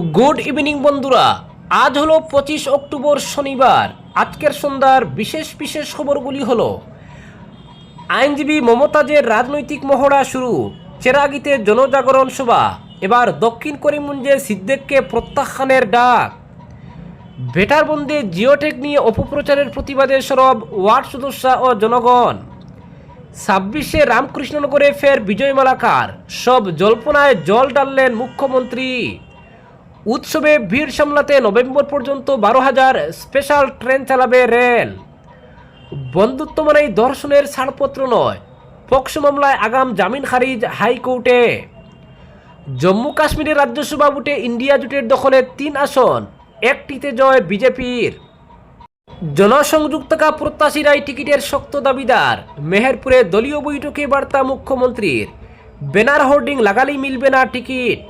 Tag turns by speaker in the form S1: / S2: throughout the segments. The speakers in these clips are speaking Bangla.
S1: গুড ইভিনিং বন্ধুরা। আজ হলো পঁচিশ অক্টোবর শনিবার। আজকের সন্ধ্যার বিশেষ বিশেষ খবরগুলি হলো, আইনজীবী মমতাজের রাজনৈতিক মহড়া শুরু, চেরাগিতে জনজাগরণ সভা, এবার দক্ষিণ করিমগঞ্জে সিদ্দেককে প্রত্যাখ্যানের ডাক। বেটার বন্দে জিওটেক নিয়ে অপপ্রচারের প্রতিবাদে সরব ওয়ার্ড সদস্য ও জনগণ। ছাব্বিশে রামকৃষ্ণনগরে ফের বিজয় মালাকার সব জল্পনায় জল ডাললেন মুখ্যমন্ত্রী। উৎসবে ভিড় সামলাতে নভেম্বর পর্যন্ত বারো হাজার স্পেশাল ট্রেন চালাবে রেল বন্ধুত্ব মানেই দর্শনের ছাড়পত্র নয়, পক্সো মামলায় আগাম জামিন খারিজ হাইকোর্টে। জম্মু কাশ্মীরের রাজ্যসভা ভোটে ইন্ডিয়া জোটের দখলে তিন আসন, একটিতে জয় বিজেপির। জনসংযোগ থাকা প্রত্যাশীরাই টিকিটের শক্ত দাবিদার, মেহেরপুরে দলীয় বৈঠকে বার্তা মুখ্যমন্ত্রীর। ব্যানার হোর্ডিং লাগালেই মিলবে না টিকিট।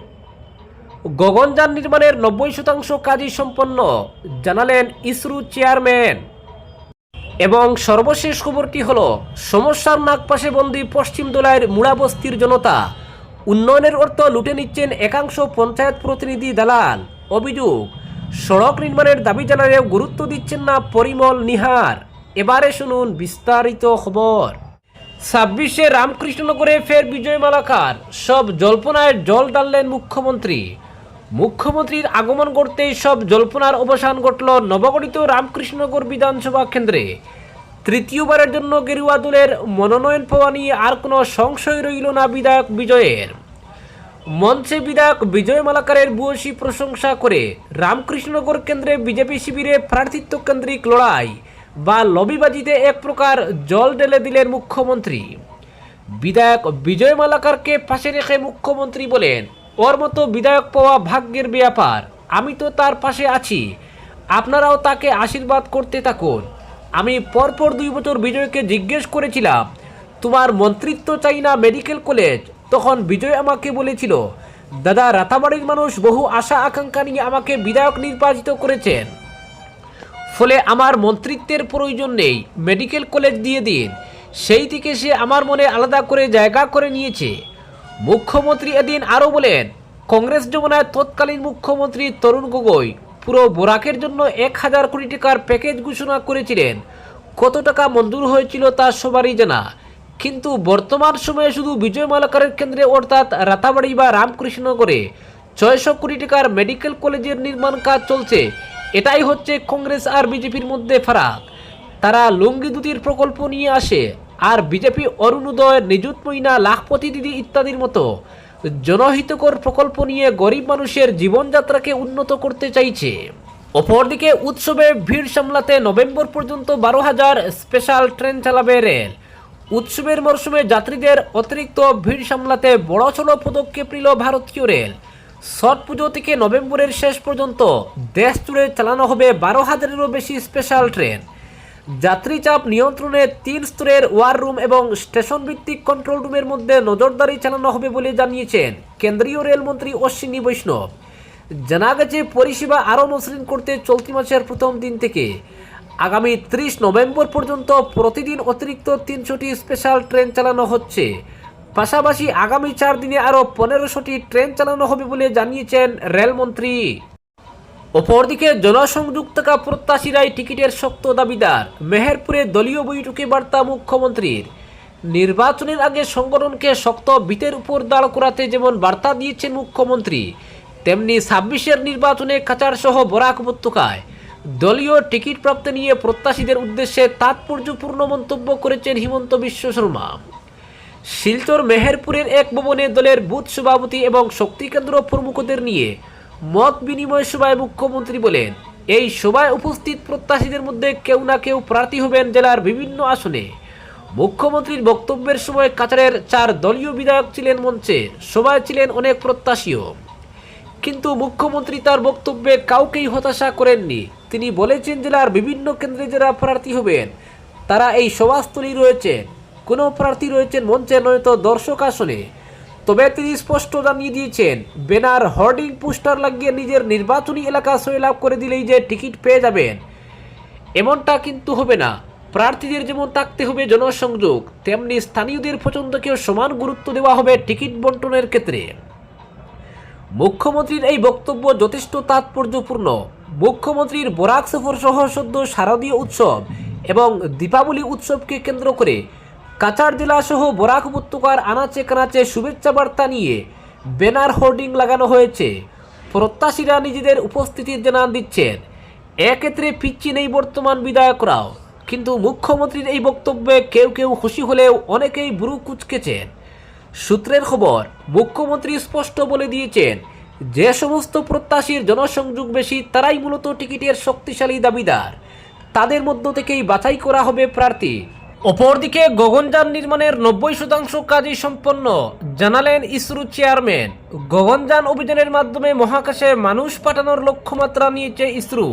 S1: গগনযান নির্মাণের নব্বই শতাংশ কাজই সম্পন্ন, জানালেন ইসরো চেয়ারম্যান। এবং সর্বশেষ খবরটি হল, সমস্যার নাগপাশে বন্দি পশ্চিম দোলাইয়ের মুড়াবস্তির জনতা, উন্নয়নের অর্থ লুটে নিচ্ছেন একাংশ পঞ্চায়েত প্রতিনিধি দালাল। অভিযোগ, সড়ক নির্মাণের দাবি জানালেও গুরুত্ব দিচ্ছেন না পরিমল নিহার। এবারে শুনুন বিস্তারিত খবর। ছাব্বিশে রামকৃষ্ণনগরে ফের বিজয় মালাকার সব জল্পনায় জল ডাললেন মুখ্যমন্ত্রী। মুখ্যমন্ত্রীর আগমন করতেই সব জল্পনার অবসান ঘটল নবগঠিত রামকৃষ্ণনগর বিধানসভা কেন্দ্রে। তৃতীয়বারের জন্য গেরুয়া দলের মনোনয়ন পাওয়া নিয়ে আর কোনো সংশয় রইল না বিধায়ক বিজয়ের। মঞ্চে বিধায়ক বিজয় মালাকারের ভূয়সী প্রশংসা করে রামকৃষ্ণনগর কেন্দ্রে বিজেপি শিবিরে প্রার্থিত্ব কেন্দ্রিক লড়াই বা লবিবাজিতে এক প্রকার জল ঢেলে দিলেন মুখ্যমন্ত্রী। বিধায়ক বিজয় মালাকারকে পাশে রেখে মুখ্যমন্ত্রী বলেন ওর মতো বিধায়ক পাওয়া ভাগ্যের ব্যাপার। আমি তো তার পাশে আছি। আপনারাও তাকে আশীর্বাদ করতে থাকুন। আমি পরপর দুই বছর বিজয়কে জিজ্ঞেস করেছিলাম, তোমার মন্ত্রিত্ব চাই না মেডিকেল কলেজ? তখন বিজয় আমাকে বলেছিল, দাদা, রাতাবাড়ির মানুষ বহু আশা আকাঙ্ক্ষা নিয়ে আমাকে বিধায়ক নির্বাচিত করেছেন। ফলে আমার মন্ত্রিত্বের প্রয়োজন নেই। মেডিকেল কলেজ দিয়ে দিন। সেই থেকে সে আমার মনে আলাদা করে জায়গা করে নিয়েছে। মুখ্যমন্ত্রী এদিন আরও বলেন, কংগ্রেস জমানায় তৎকালীন মুখ্যমন্ত্রী তরুণ গগৈ পুরো বোরাকের জন্য এক হাজার কোটি টাকার প্যাকেজ ঘোষণা করেছিলেন। কত টাকা মঞ্জুর হয়েছিল তা সবারই জানা। কিন্তু বর্তমান সময়ে শুধু বিজয় মালাকারের কেন্দ্রে অর্থাৎ রাতাবাড়ি বা রামকৃষ্ণনগরে ছয়শো কোটি টাকার মেডিকেল কলেজের নির্মাণ কাজ চলছে। এটাই হচ্ছে কংগ্রেস আর বিজেপির মধ্যে ফারাক। তারা লুঙ্গি দুটির প্রকল্প নিয়ে আসে। আর বিজেপি অরুণোদয় নিযুত মইনা, লাখপতি দিদি ইত্যাদির মতো। জনহিতকর প্রকল্প নিয়ে গরিব মানুষের জীবনযাত্রাকে উন্নত করতে চাইছে। অপরদিকে উৎসবে ভিড় সামলাতে নভেম্বর পর্যন্ত বারো হাজার স্পেশাল ট্রেন চালাবে রেল উৎসবের মরশুমে যাত্রীদের অতিরিক্ত ভিড় সামলাতে বড় ছোট পদক্ষেপ নিল ভারতীয় রেল ছট পুজো থেকে নভেম্বরের শেষ পর্যন্ত দেশ জুড়ে চালানো হবে বারো হাজারেরও বেশি স্পেশাল ট্রেন যাত্রী চাপ নিয়ন্ত্রণে তিন স্তরের ওয়ার রুম এবং স্টেশন ভিত্তিক কন্ট্রোল রুমের মধ্যে নজরদারি চালানো হবে বলে জানিয়েছেন কেন্দ্রীয় রেলমন্ত্রী অশ্বিনী বৈষ্ণব। জানা গেছে, পরিষেবা আরও মসৃণ করতে চলতি মাসের প্রথম দিন থেকে আগামী ত্রিশ নভেম্বর পর্যন্ত প্রতিদিন অতিরিক্ত তিনশোটি স্পেশাল ট্রেন চালানো হচ্ছে। পাশাপাশি আগামী চার দিনে আরও পনেরোশোটি ট্রেন চালানো হবে বলে জানিয়েছেন রেলমন্ত্রী। অপরদিকে জনসংযোগ থাকা প্রত্যাশীরাই টিকিটের শক্ত দাবিদার। মেহেরপুরে দলীয় বৈঠকে বার্তা মুখ্যমন্ত্রীর। নির্বাচনের আগে সংগঠনকে শক্ত বিতের উপর দাঁড় করাতে যেমন বার্তা দিয়েছেন মুখ্যমন্ত্রী, তেমনি ছাব্বিশের নির্বাচনে কাচার সহ বরাক উপত্যকায়। দলীয় টিকিট প্রাপ্তি নিয়ে প্রত্যাশীদের উদ্দেশ্যে তাৎপর্যপূর্ণ মন্তব্য করেছেন হিমন্ত বিশ্ব শর্মা। শিলচর মেহেরপুরের এক ভবনে দলের বুথ সভাপতি এবং শক্তি কেন্দ্র প্রমুখদের নিয়ে মত বিনিময় সভায় মুখ্যমন্ত্রী বলেন, এই সভায় উপস্থিত প্রত্যাশীদের মধ্যে কেউ না কেউ প্রার্থী হবেন জেলার বিভিন্ন আসনে। মুখ্যমন্ত্রীর বক্তব্যের সময় কাছাড়ের চার দলীয় বিধায়ক ছিলেন মঞ্চে, সভায় ছিলেন অনেক প্রত্যাশীও। কিন্তু মুখ্যমন্ত্রী তার বক্তব্যে কাউকেই হতাশা করেননি। তিনি বলেছেন, জেলার বিভিন্ন কেন্দ্রে যারা প্রার্থী হবেন, তারা এই সভাস্থলেই রয়েছেন। কোনো প্রার্থী রয়েছেন মঞ্চে, নয়তো দর্শক আসনে। তবে তিনি স্পষ্ট জানিয়ে দিয়েছেন, ব্যানার, হোর্ডিং, পোস্টার লাগিয়ে নিজের নির্বাচনী এলাকা সয়লাভ করে দিলেই যে টিকিট পেয়ে যাবেন। এমনটা কিন্তু হবে না। প্রার্থীদের যেমন থাকতে হবে জনসংযোগ, তেমনি স্থানীয়দের পছন্দকেও সমান গুরুত্ব দেওয়া হবে টিকিট বন্টনের ক্ষেত্রে। মুখ্যমন্ত্রীর এই বক্তব্য যথেষ্ট তাৎপর্যপূর্ণ। মুখ্যমন্ত্রীর বরাক সফর সহ সদ্য শারদীয় উৎসব এবং দীপাবলি উৎসবকে কেন্দ্র করে কাছাড় জেলা সহ বরাক উপত্যকার আনাচে কানাচে শুভেচ্ছা বার্তা নিয়ে ব্যানার হোর্ডিং লাগানো হয়েছে। প্রত্যাশীরা নিজেদের উপস্থিতি জানান দিচ্ছেন। এক্ষেত্রে পিচ্ছি নেই বর্তমান বিধায়করাও। কিন্তু মুখ্যমন্ত্রীর এই বক্তব্যে কেউ কেউ খুশি হলেও অনেকেই বুরু কুচকেছেন। সূত্রের খবর, মুখ্যমন্ত্রী স্পষ্ট বলে দিয়েছেন, যে সমস্ত প্রত্যাশীর জনসংযোগ বেশি তারাই মূলত টিকিটের শক্তিশালী দাবিদার। তাদের মধ্য থেকেই বাছাই করা হবে প্রার্থী। অপরদিকে গগনযান নির্মাণের নব্বই শতাংশ কাজই সম্পন্ন, জানালেন ইসরো চেয়ারম্যান। গগনযান অভিযানের মাধ্যমে মহাকাশে মানুষ পাঠানোর লক্ষ্যমাত্রা নিয়েছে ইসরো।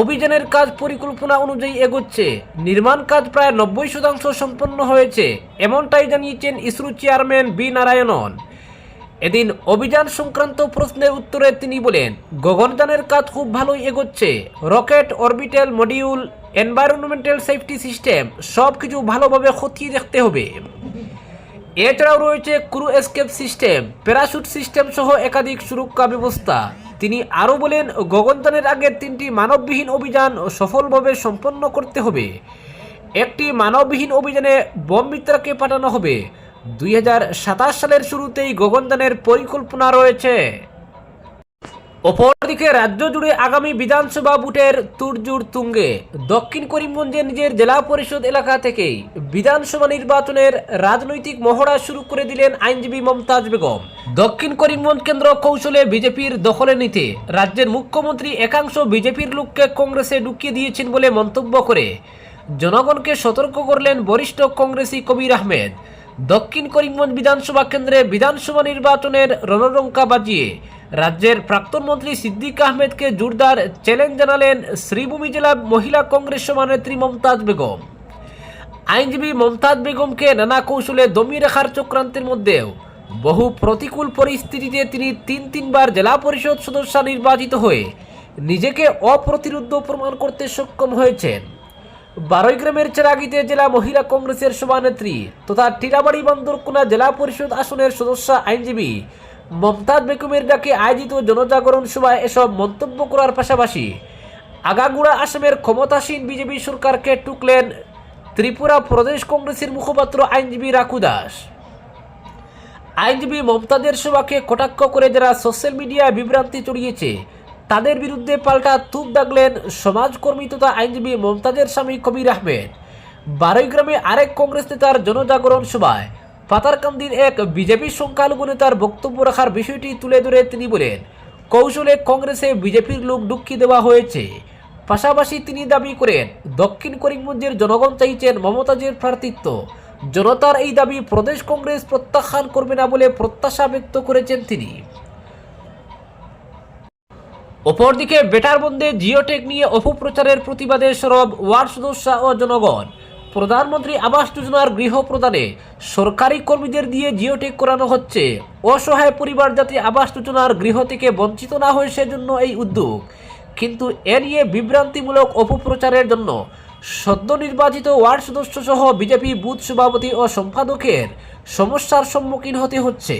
S1: অভিযানের কাজ পরিকল্পনা অনুযায়ী এগোচ্ছে, নির্মাণ কাজ প্রায় নব্বই শতাংশ সম্পন্ন হয়েছে, এমনটাই জানিয়েছেন ইসরো চেয়ারম্যান বি নারায়ণন। এদিন অভিযান সংক্রান্ত প্রশ্নের উত্তরে তিনি বলেন, গগনযানের কাজ খুব ভালোই এগোচ্ছে, rocket orbital module environmental safety system সব কিছু ভালোভাবে খতিয়ে দেখতে হবে। এছাড়াও রয়েছে crew escape system parachute system সহ একাধিক সুরক্ষা ব্যবস্থা। তিনি আরও বলেন, গগনযানের আগে তিনটি মানববিহীন অভিযান সফলভাবে সম্পন্ন করতে হবে। একটি মানববিহীন অভিযানে বম মিত্রাকে পাঠানো হবে। দুই হাজার সাতাশ সালের শুরুতেই গগনযানের পরিকল্পনা রয়েছে। অপরদিকে রাজ্য জুড়ে আগামী বিধানসভা ভোটের তুরজুর তুঙ্গে। দক্ষিণ করিমগঞ্জে নিজের জেলা পরিষদ এলাকা থেকেই বিধানসভা নির্বাচনের রাজনৈতিক মহড়া শুরু করে দিলেন আইনজীবী মমতাজ বেগম। দক্ষিণ করিমগঞ্জ কেন্দ্র কৌশলে বিজেপির দখলে নিতে, রাজ্যের মুখ্যমন্ত্রী একাংশ বিজেপির লোককে কংগ্রেসে ঢুকিয়ে দিয়েছেন বলে মন্তব্য করে। জনগণকে সতর্ক করলেন বরিষ্ঠ কংগ্রেসী কবির আহমেদ। দক্ষিণ করিমগঞ্জ বিধানসভা কেন্দ্রে বিধানসভা নির্বাচনের রণরঙ্কা বাজিয়ে রাজ্যের প্রাক্তন মন্ত্রী সিদ্দিক আহমেদকে জোরদার চ্যালেঞ্জ জানালেন শ্রীভূমি জেলা মহিলা কংগ্রেস সভানেত্রী মমতাজ বেগম। আইনজীবী মমতাজ বেগমকে নানা কৌশলে দমিয়ে রাখার চক্রান্তের মধ্যেও বহু প্রতিকূল পরিস্থিতিতে তিনি তিন তিনবার জেলা পরিষদ সদস্য নির্বাচিত হয়ে নিজেকে অপ্রতিরোধ প্রমাণ করতে সক্ষম হয়েছেন। বারোই গ্রামের চেরাগিতে জেলা মহিলা কংগ্রেসের সভানেত্রী তথা টিরাবাড়ি বান্দরকোনা জেলা পরিষদ আসনের সদস্য আইনজীবী মমতাজ বেগমের ডাকে আয়োজিত জনজাগরণ সভায় এসব মন্তব্য করার পাশাপাশি আগাগুড়া আসামের ক্ষমতাসীন বিজেপি সরকারকে টুকলেন ত্রিপুরা প্রদেশ কংগ্রেসের মুখপাত্র আইনজীবী রাকু দাস। আইনজীবী মমতাজের সভাকে কটাক্ষ করে যারা সোশ্যাল মিডিয়ায় বিভ্রান্তি চড়িয়েছে, তাদের বিরুদ্ধে পাল্টা তুপ দাগলেন সমাজকর্মী তথা আইনজীবী মমতাজের স্বামী কবির আহমেদ। বারোই গ্রামে আরেক কংগ্রেস নেতার জনজাগরণ সভায় পাতারকান্দির এক বিজেপি সংখ্যালঘু নেতার বক্তব্য রাখার বিষয়টি তুলে ধরে তিনি বলেন, কৌশলে কংগ্রেসে বিজেপির লোক ঢুকিয়ে দেওয়া হয়েছে। পাশাপাশি তিনি দাবি করেন, দক্ষিণ করিমগঞ্জের জনগণ চাইছেন মমতাজের প্রার্থিত্ব। জনতার এই দাবি প্রদেশ কংগ্রেস প্রত্যাখ্যান করবে না বলে প্রত্যাশা ব্যক্ত করেছেন তিনি। অপরদিকে বেটার বন্ধে জিওটেক নিয়ে অপপ্রচারের প্রতিবাদে সরব ওয়ার্ড সদস্য ও জনগণ। প্রধানমন্ত্রী আবাস যোজনার গৃহ প্রদানে সরকারি কর্মীদের দিয়ে জিওটেক করানো হচ্ছে। অসহায় পরিবার যাতে আবাস যোজনার গৃহ থেকে বঞ্চিত না হয় সেজন্য এই উদ্যোগ। কিন্তু এ নিয়ে বিভ্রান্তিমূলক অপপ্রচারের জন্য সদ্য নির্বাচিত ওয়ার্ড সদস্য সহ বিজেপি বুথ সভাপতি ও সম্পাদকের সমস্যার সম্মুখীন হতে হচ্ছে।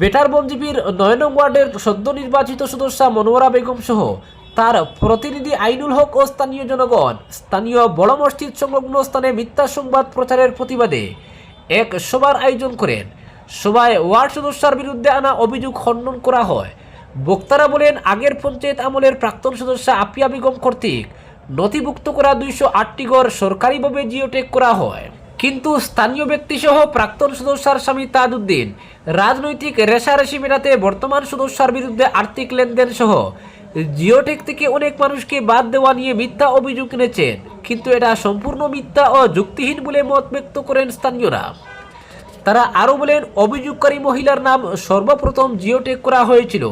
S1: বেটার বনজীবীর নয় নং ওয়ার্ডের সদ্য নির্বাচিত সদস্য মনোয়ারা বেগম সহ তার প্রতিনিধি আইনুল হক ও স্থানীয় জনগণ। স্থানীয় বড় মসজিদ সংলগ্ন স্থানে মিথ্যা সংবাদ প্রচারের প্রতিবাদে এক সভার আয়োজন করেন। সভায় ওয়ার্ড সদস্যের বিরুদ্ধে আনা অভিযোগ খণ্ডন করা হয়। বক্তারা বলেন, আগের পঞ্চায়েত আমলের প্রাক্তন সদস্য আপিয়া বেগম কর্তৃক নথিভুক্ত করা দুইশো আটটি ঘর সরকারিভাবে জিওটেক করা হয়। কিন্তু স্থানীয় ব্যক্তিসহ প্রাক্তন সদস্যার স্বামী তাজউদ্দিন রাজনৈতিক রেশারেশি মেটাতে বর্তমান সদস্যার বিরুদ্ধে আর্থিক লেনদেন সহ জিওটেক থেকে অনেক মানুষকে বাদ দেওয়া নিয়ে মিথ্যা অভিযোগ এনেছেন, কিন্তু এটা সম্পূর্ণ মিথ্যা ও যুক্তিহীন বলে মত ব্যক্ত করেন স্থানীয়রা। তারা আরও বলেন, অভিযোগকারী মহিলার নাম সর্বপ্রথম জিওটেক করা হয়েছিল।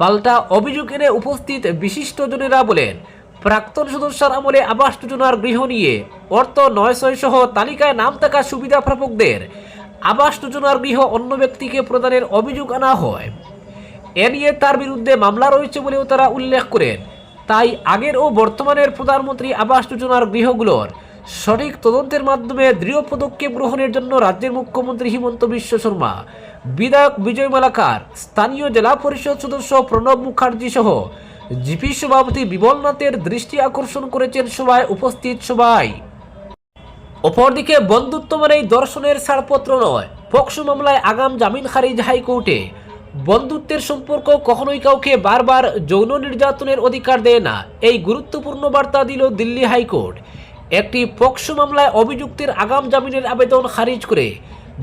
S1: পাল্টা অভিযোগ এনে উপস্থিত বিশিষ্টজনেরা বলেন, প্রাক্তন সদস্যার আমলে আবাস যোজনার গৃহ নিয়ে অর্থ নয়শয় সহ তালিকায় নাম থাকা সুবিধা প্রাপকদের আবাস যোজনার গৃহ অন্য ব্যক্তিকে প্রদানের অভিযোগ আনা হয়। এ নিয়ে তার বিরুদ্ধে মামলা রয়েছে বলেও তারা উল্লেখ করেন। তাই আগের ও বর্তমানের প্রধানমন্ত্রী আবাস যোজনার গৃহগুলোর সঠিক তদন্তের মাধ্যমে দৃঢ় পদক্ষেপ গ্রহণের জন্য রাজ্যের মুখ্যমন্ত্রী হিমন্ত বিশ্ব শর্মা, বিধায়ক বিজয় মালাকার, স্থানীয় জেলা পরিষদ সদস্য প্রণব মুখার্জি সহ জিপি সভাপতি বিমলনাথের দৃষ্টি আকর্ষণ করেছেন সভায় উপস্থিত সবাই। অপরদিকে বন্ধুত্ব মানেই দর্শনের ছাড়পত্র নয়। পক্সো মামলায় আগাম জামিন খারিজ হাইকোর্টে। বন্ধুত্বের সম্পর্ক কখনোই কাউকে বারবার যৌন নির্যাতনের অধিকার দেয় না। এই গুরুত্বপূর্ণ বার্তা দিল দিল্লি হাইকোর্ট। একটি পক্সো মামলায় অভিযুক্তের আগাম জামিনের আবেদন খারিজ করে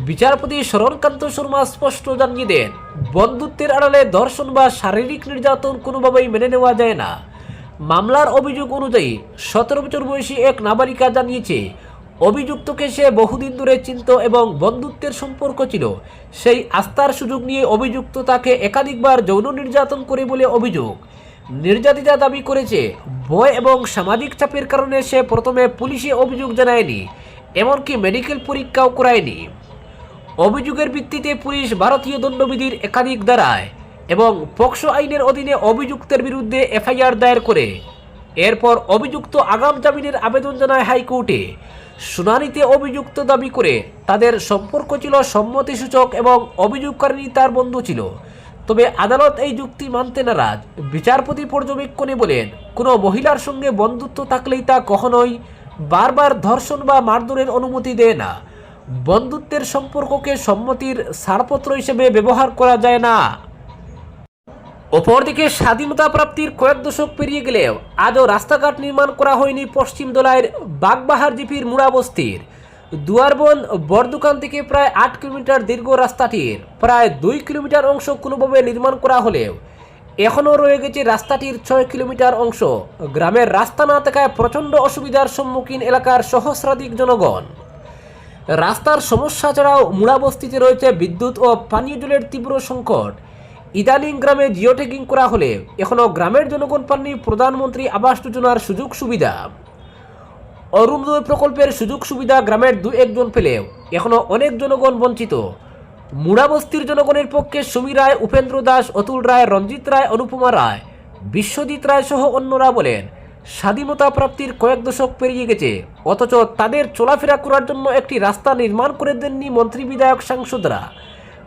S1: বিচারপতি শরণকান্ত শর্মা স্পষ্ট জানিয়ে দেন, বন্ধুত্বের আড়ালে ধর্ষণ বা শারীরিক নির্যাতন কোনোভাবেই মেনে নেওয়া যায় না। মামলার অভিযোগ অনুযায়ী সতেরো বছর বয়সী এক নাবালিকা জানিয়েছে অভিযুক্তকে সে বহুদিন ধরে চিনত এবং বন্ধুত্বের সম্পর্ক ছিল। সেই আস্থার সুযোগ নিয়ে অভিযুক্ত তাকে একাধিকবার যৌন নির্যাতন করে বলে অভিযোগ। নির্যাতিতা দাবি করেছে, ভয় এবং সামাজিক চাপের কারণে সে প্রথমে পুলিশে অভিযোগ জানায়নি, এমনকি মেডিকেল পরীক্ষাও করায়নি। অভিযোগের ভিত্তিতে পুলিশ ভারতীয় দণ্ডবিধির একাধিক ধারায় এবং পক্সো আইনের অধীনে অভিযুক্তের বিরুদ্ধে এফআইআর দায়ের করে। এরপর অভিযুক্ত আগাম জামিনের আবেদন জানায় হাইকোর্টে। শুনানিতে অভিযুক্ত দাবি করে তাদের সম্পর্ক ছিল সম্মতিসূচক এবং অভিযোগকারী তার বন্ধু ছিল। তবে আদালত এই যুক্তি মানতে নারাজ। বিচারপতি পর্যবেক্ষণে বলেন, কোনো মহিলার সঙ্গে বন্ধুত্ব থাকলেই তা কখনোই বারবার ধর্ষণ বা মারধরের অনুমতি দেয় না। বন্ধুত্বের সম্পর্ককে সম্মতির ছাড়পত্র হিসেবে ব্যবহার করা যায় না। অপরদিকে স্বাধীনতা প্রাপ্তির কয়েক দশক পেরিয়ে গেলেও আজও রাস্তাঘাট নির্মাণ করা হয়নি পশ্চিম দোলাইয়ের বাগবাহার জিপির মুড়াবস্তির দুয়ারবন বরদুকান থেকে প্রায় আট কিলোমিটার দীর্ঘ রাস্তাটির, প্রায় দুই কিলোমিটার অংশ কোনোভাবে নির্মাণ করা হলেও এখনও রয়ে গেছে রাস্তাটির ছয় কিলোমিটার অংশ। গ্রামের রাস্তা না থাকায় প্রচণ্ড অসুবিধার সম্মুখীন এলাকার সহস্রাধিক জনগণ। রাস্তার সমস্যা ছাড়াও মুড়াবস্তিতে রয়েছে বিদ্যুৎ ও পানীয় জলের তীব্র সংকট। ইদানিং গ্রামে জিও ট্যাগিং করা হলে এখনও গ্রামের জনগণ পাননি প্রধানমন্ত্রী আবাস যোজনার সুযোগ সুবিধা। অরুণোদয় প্রকল্পের সুযোগ সুবিধা গ্রামের দু একজন পেলেও এখনও অনেক জনগণ বঞ্চিত। মুড়াবস্তির জনগণের পক্ষে সুমি রায়, উপেন্দ্র দাস, অতুল রায়, রঞ্জিত রায়, অনুপমা রায়, বিশ্বজিৎ রায় সহ অন্যরা বলেন, স্বাধীনতা প্রাপ্তির কয়েক দশক পেরিয়ে গেছে, অথচ তাদের চলাফেরা করার জন্য একটি রাস্তা নির্মাণ করে দেননি মন্ত্রী বিধায়ক সাংসদরা।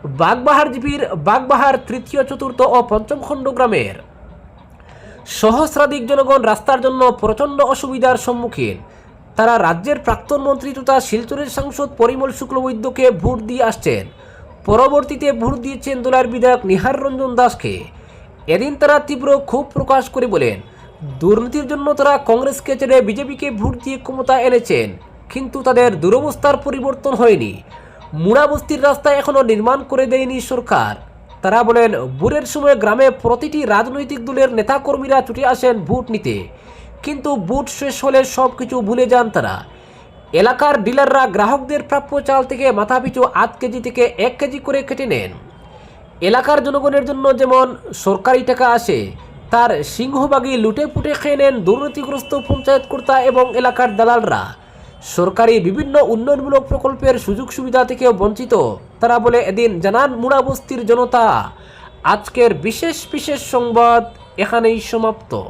S1: বাগবাহার জিপির বাগবাহার তৃতীয়, চতুর্থ ও পঞ্চম খণ্ড গ্রামের। সহস্রাধিক জনগণ রাস্তার জন্য প্রচণ্ড অসুবিধার সম্মুখীন। তারা রাজ্যের প্রাক্তন মন্ত্রী তথা শিলচরের সাংসদ পরিমল শুক্লবৈদ্যকে ভোট দিয়ে আসছেন। পরবর্তীতে ভোট দিয়েছেন দোলার বিধায়ক নিহার রঞ্জন দাসকে। এদিন তারা তীব্র ক্ষোভ প্রকাশ করে বলেন, দুর্নীতির জন্য তারা কংগ্রেসকে ছেড়ে বিজেপিকে ভোট দিয়ে ক্ষমতা এনেছেন, কিন্তু তাদের দুরবস্থার পরিবর্তন হয়নি। মুড়াবস্তির রাস্তা এখনও নির্মাণ করে দেয়নি সরকার। তারা বলেন ভোটের সময় গ্রামে প্রতিটি রাজনৈতিক দলের নেতাকর্মীরা ছুটে আসেন ভোট নিতে। কিন্তু ভোট শেষ হলে সব কিছু ভুলে যান তারা। এলাকার ডিলাররা গ্রাহকদের প্রাপ্য চাল থেকে মাথাপিছু আধ কেজি থেকে এক কেজি করে কেটে নেন। এলাকার জনগণের জন্য যেমন সরকারি টাকা আসে, তার সিংহভাগই লুটে পুটে খেয়ে নেন দুর্নীতিগ্রস্ত পঞ্চায়েত কর্তা এবং এলাকার দালালরা। সরকারি বিভিন্ন উন্নয়নমূলক প্রকল্পের সুযোগ সুবিধা থেকে বঞ্চিত। তারা বলে, এদিন জানান মুড়াবস্তির জনতা। আজকের বিশেষ বিশেষ সংবাদ এখানেই সমাপ্ত।